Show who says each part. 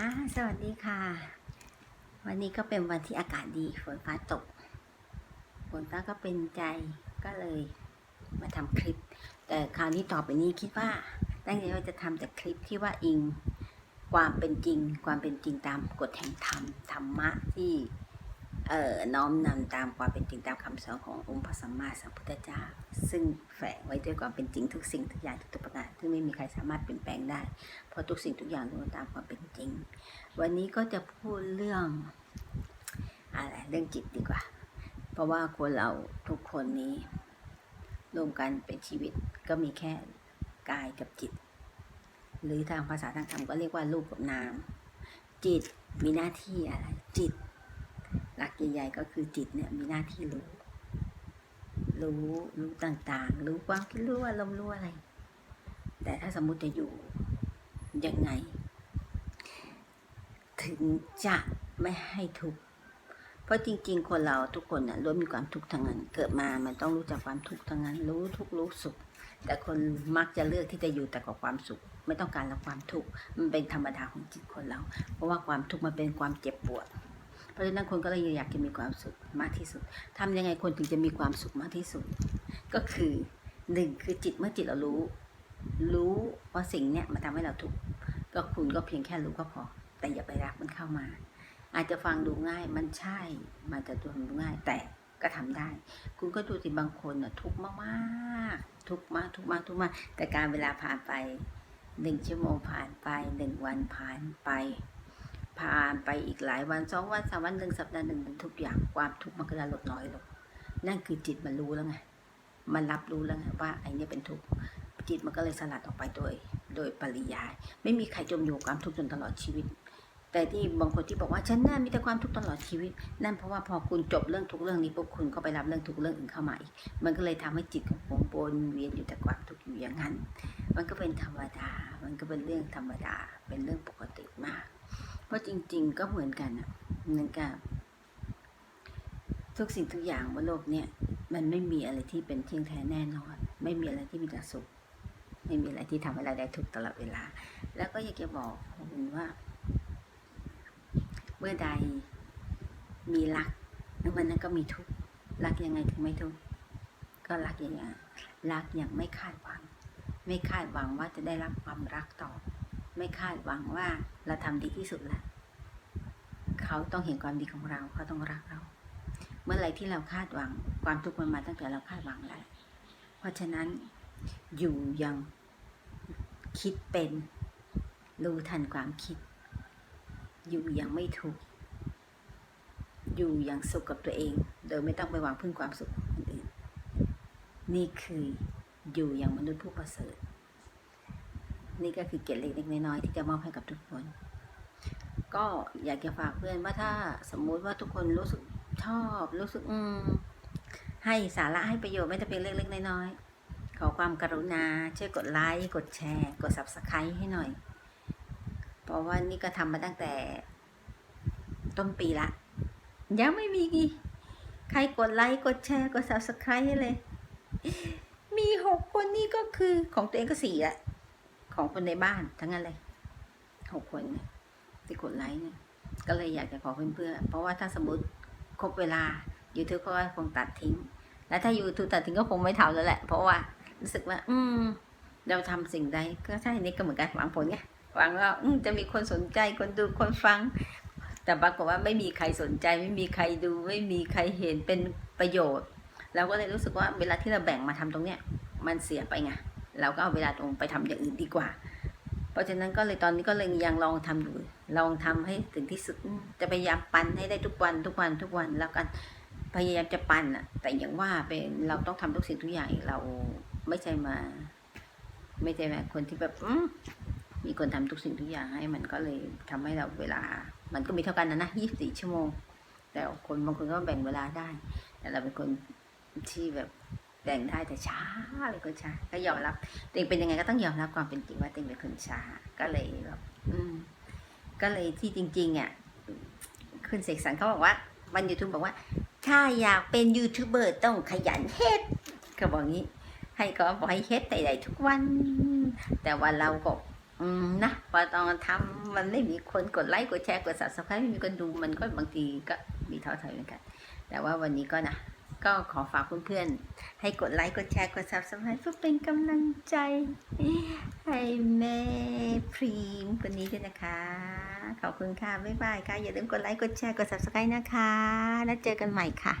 Speaker 1: อ่าสวัสดีค่ะ วันนี้ก็เป็นวันที่อากาศดีฝนฟ้าตกฝนฟ้าก็เป็นใจก็เลยมาทำคลิป แต่คราวนี้ต่อไปนี้คิดว่าตั้งใจว่าจะทำแต่คลิปที่ว่าอิงความเป็นจริง ความเป็นจริงตามกฎแห่งธรรมธรรมะที่ น้อมนำตามความเป็นจริงตามคำสอนขององค์พระสัมมาสัมพุทธเจ้า ซึ่งแฝงไว้ด้วยความเป็นจริงทุกสิ่งทุกอย่างทุกประการ ซึ่งไม่มีใครสามารถเปลี่ยนแปลงได้ เพราะทุกสิ่งทุกอย่างล้วนตามความเป็นจริง วันนี้ก็จะพูดเรื่องอะไรเรื่องจิตดีกว่า เพราะว่าคนเราทุกคนนี้รวมกันเป็นชีวิตก็มีแค่กายกับจิต หรือทางภาษาทางธรรมก็เรียกว่ารูปกับนาม จิตมีหน้าที่อะไร จิต หลักใหญ่ๆก็คือจิตเนี่ยมีหน้าที่รู้ รู้รู้ต่างๆ รู้ความคิดรู้อารมณ์รู้อะไร แต่ถ้าสมมุติจะอยู่ยังไง ถึงจะไม่ให้ทุกข์เพราะจริง ๆ คนเราทุกคนน่ะล้วนมีความทุกข์ทั้งนั้น เกิดมามันต้องรู้จักความทุกข์ทั้งนั้น รู้ทุกข์รู้สุข แต่คนมักจะเลือกที่จะอยู่แต่กับความสุข ไม่ต้องการรับความทุกข์มันเป็นธรรมดาของจิตคนเรา เพราะว่าความทุกข์มันเป็นความเจ็บปวด ราะฉะนั้นคนก็เลยอยากจะมีความสุขมากที่สุดทำยังไงคนถึงจะมีความสุขมากที่สุด ก็คือหนึ่งคือจิตเมื่อจิตเรารู้ รู้ว่าสิ่งเนี้ยมันทำให้เราทุกข์ก็คุณก็เพียงแค่รู้ก็พอ แต่อย่าไปรักมันเข้ามา อาจจะฟังดูง่ายมันใช่ มันจะดูง่ายแต่ก็ทำได้ คุณก็ดูสิบางคนน่ะทุกข์มากๆ ทุกข์มากทุกข์มากทุกข์มาก แต่การเวลาผ่านไปหนึ่งชั่วโมงผ่านไปหนึ่งวันผ่านไป ผ่านไปอีกหลายวันสองวันสามวันหนึ่งสัปดาห์หนึ่งทุกอย่างความทุกข์มันก็จะลดน้อยลงนั่นคือจิตมันรู้แล้วไงมันรับรู้แล้วไงว่าไอ้นี่เป็นทุกข์จิตมันก็เลยสลัดออกไปโดย โดยปริยาย ไม่มีใครจมอยู่ความทุกข์จนตลอดชีวิต แต่ที่บางคนที่บอกว่าฉันน่ามีแต่ความทุกข์ตลอดชีวิต นั่นเพราะว่าพอคุณจบเรื่องทุกเรื่องนี้ปุ๊บคุณก็ไปรับเรื่องทุกเรื่องอื่นเข้ามาอีก มันก็เลยทำให้จิตของผมวนเวียนอยู่แต่ความทุกข์อยู่อย่างนั้น มันก็เป็นธรรมดา มันก็เป็นเรื่องธรรมดา เป็นเรื่องปกติมาก เพราะจริง ๆ ก็เหมือนกันอะเหมือนกับ ทุกสิ่งทุกอย่างบนโลกเนี่ย มันไม่มีอะไรที่เป็นเที่ยงแท้แน่นอน ไม่มีอะไรที่มีแต่สุข ไม่มีอะไรที่ทำให้เราได้ทุกตลอดเวลา แล้วก็อยากจะบอกคุณว่า เมื่อใดมีรักแล้วมันนั้นก็มีทุกข์รักยังไงถึงไม่ทุกข์ก็รักอย่างไงรักอย่างไม่คาดหวัง ไม่คาดหวังว่าจะได้รับความรักตอบ ไม่คาดหวังว่าเราทำดีที่สุดแล้วเขาต้องเห็นความดีของเราเขาต้องรักเรา เมื่อไรที่เราคาดหวัง ความทุกข์มันมาตั้งแต่เราคาดหวังแล้วเพราะฉะนั้นอยู่ยังคิดเป็นรู้ทันความคิด อยู่ยังไม่ทุกอยู่อยังสุขกับตัวเอง โดยไม่ต้องไปหวังพึ่งความสุขของคนอื่น นี่คืออยู่อย่างมนุษย์ผู้ประเสริฐ นี่ก็คือเกร็ดเล็กๆน้อยๆที่จะมอบให้กับทุกคน ก็อยากจะฝากเพื่อนว่าถ้าสมมุติว่าทุกคนรู้สึกชอบรู้สึกอืมให้สาระให้ประโยชน์ไม่จะเป็นเล็กๆน้อยๆขอความกรุณาช่วยกดไลค์กดแชร์ กด subscribe ให้หน่อย เพราะว่านี่ก็ทำมาตั้งแต่ต้นปีละ ยังไม่มีใครกดไลค์กดแชร์ กด subscribe ให้เลย มีหกคนนี่ก็คือของตัวเองก็สี่ละ ของคนในบ้านทั้งนั้นเลยหกคนเนี่ยที่กดไลค์เนี่ย ก็เลยอยากจะขอเพื่อนๆเพราะว่าถ้าสมมติครบเวลา YouTube ก็คงตัดทิ้ง แล้วถ้า YouTube ตัดทิ้งก็คงไม่ทำแล้วแหละ เพราะว่ารู้สึกว่า อืม เราทำสิ่งใดก็ใช่นี่ก็เหมือนกันหวังผลไงหวังว่าอืจะมีคนสนใจคนดูคนฟัง แต่ปรากฏว่าไม่มีใครสนใจ ไม่มีใครดู ไม่มีใครเห็นเป็นประโยชน์เราก็เลยรู้สึกว่าเวลาที่เราแบ่งมาทำตรงเนี้ย มันเสียไปไง เราก็เอาเวลาตรงไปทำอย่างอื่นดีกว่า เพราะฉะนั้นก็เลยตอนนี้ก็เลยยังลองทำอยู่ ลองทำให้ถึงที่สุด จะพยายามปันให้ได้ทุกวันทุกวันทุกวันแล้วกัน พยายามจะปันอะแต่อย่างว่าเป็นเราต้องทำทุกสิ่งทุกอย่างเราไม่ใช่มา ไม่ใช่แบบคนที่แบบมีคนทำทุกสิ่งทุกอย่างให้มันก็เลยทำให้เราเวลา มันก็มีเท่ากันนะนะยี่สิบสี่ชั่วโมง แต่คนบางคนก็แบ่งเวลาได้ แต่เราเป็นคนที่แบบ บ่งได้แต่ช้าเลยก็ช้า ก็ยอมรับตัวเองเป็นยังไงก็ต้องยอมรับความเป็นจริงว่าตัวเองเป็นคนช้า ก็เลยแบบอืมก็เลยที่จริงๆอะคุณเสกสรรเขาบอกว่าวันยูทูบบอกว่า ถ้าอยากเป็นยูทูบเบอร์ต้องขยันเฮ็ดเขาบอกงี้ ให้ก็บอกให้เฮ็ดใดๆทุกวัน แต่ว่าเราก็อืมนะพอตอนทำมันไม่มีคนกดไลค์กดแชร์กด subscribe ไม่มีคนดูมันก็บางทีก็มีท้อถอยเหมือนกัน แต่ว่าวันนี้ก็นะ ก็ขอฝากเพื่อนๆ ให้กดไลค์ กดแชร์ กดซับสไครต์เพื่อเป็นกำลังใจ ให้แม่พรีมคนนี้ด้วยนะคะ ขอบคุณค่ะ บ๊ายบายค่ะ อย่าลืมกดไลค์ กดแชร์ กดซับสไครต์นะคะ แล้วเจอกันใหม่ค่ะ